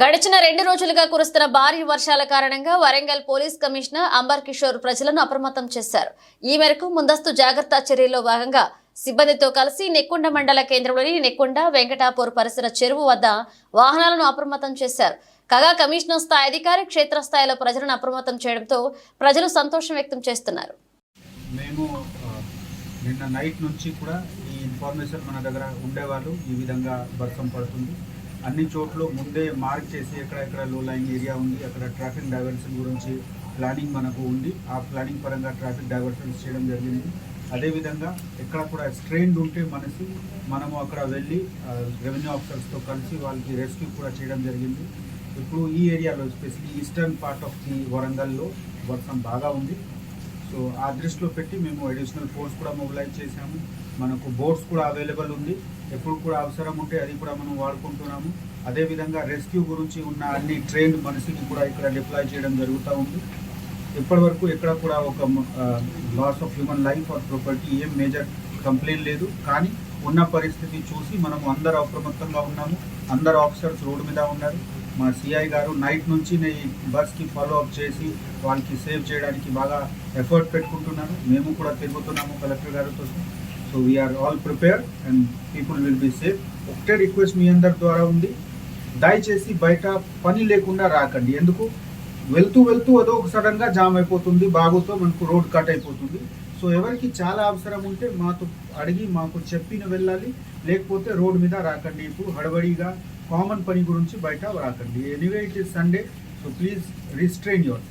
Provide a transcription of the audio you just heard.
గడిచిన రెండు రోజులుగా కురుస్తున్న భారీ వర్షాల కారణంగా వరంగల్ పోలీస్ కమిషనర్ అంబర్ కిషోర్ ప్రజలను అప్రమత్తం చేశారు. ఈ మేరకు ముందస్తు జాగ్రత్త చర్యల్లో భాగంగా సిబ్బందితో కలిసి నెక్కొండ మండల కేంద్రంలోని నెక్కొండ వెంకటాపూర్ పరిసర చెరువు వద్ద వాహనాలను అప్రమత్తం చేశారు. కాగా కమిషనర్ స్థాయి అధికారి క్షేత్రస్థాయిలో ప్రజలను అప్రమత్తం చేయడంతో ప్రజలు సంతోషం వ్యక్తం చేస్తున్నారు. మేము నిన్న నైట్ నుంచి కూడా ఈ ఇన్ఫర్మేషన్ మన దగ్గర ఉండేవాళ్ళు. ఈ విధంగా వర్షం పడుతుంది. అన్ని చోట్ల ముందే మార్క్ చేసి ఎక్కడెక్కడ లో లైన్ ఏరియా ఉంది అక్కడ ట్రాఫిక్ డైవర్షన్ గురించి ప్లానింగ్ మనకు ఉంది. ఆ ప్లానింగ్ పరంగా ట్రాఫిక్ డైవర్షన్స్ చేయడం జరిగింది. అదేవిధంగా ఎక్కడ కూడా స్ట్రెయిన్డ్ ఉంటే మనసు మనము అక్కడ వెళ్ళి రెవెన్యూ ఆఫీసర్స్తో కలిసి వాళ్ళకి రెస్క్యూ కూడా చేయడం జరిగింది. ఇప్పుడు ఈ ఏరియాలో especially eastern part of the వరంగల్లో వర్షం బాగా ఉంది. సో ఆ దృష్టిలో పెట్టి మేము అడిషనల్ ఫోర్స్ కూడా మొబిలైజ్ చేశాము. మనకు బోట్స్ కూడా అవైలబుల్ ఉంది. ఎప్పుడు కూడా అవసరం ఉంటే అది కూడా మనం వాడుకుంటున్నాము. అదేవిధంగా రెస్క్యూ గురించి ఉన్న అన్ని ట్రైన్ మనిషికి కూడా ఇక్కడ డిప్లాయ్ చేయడం జరుగుతూ ఉంది. ఇప్పటి వరకు ఎక్కడ కూడా ఒక loss of human life or property ఏం మేజర్ కంప్లైంట్ లేదు. కానీ ఉన్న పరిస్థితి చూసి మనము అందరు అప్రమత్తంగా ఉన్నాము. అందరు ఆఫీసర్స్ రోడ్డు మీద ఉన్నారు. మా సిఐ గారు నైట్ నుంచి ఈ బస్కి ఫాలో అప్ చేసి వాళ్ళకి సేవ్ చేయడానికి బాగా ఎఫర్ట్ పెట్టుకుంటున్నారు మేము కూడా తిరుగుతున్నాము కలెక్టర్ గారితో. So we are all prepare and people will be safe ఒకటే రిక్వెస్ట్ మీ అందరి ద్వారా ఉంది. దయచేసి బయట పని లేకుండా రాకండి. ఎందుకు? వెళ్తూ వెళ్తూ అదో ఒక సడన్గా జామ్ అయిపోతుంది బాగుతో మనకు రోడ్ కట్ అయిపోతుంది. సో ఎవరికి చాలా అవసరం ఉంటే మాతో అడిగి మాకు చెప్పిన వెళ్ళాలి. లేకపోతే రోడ్ మీద రాకండి. ఇప్పుడు హడబడిగా కామన్ పని గురించి బయట రాకండి. Anyway it is Sunday so please restrain your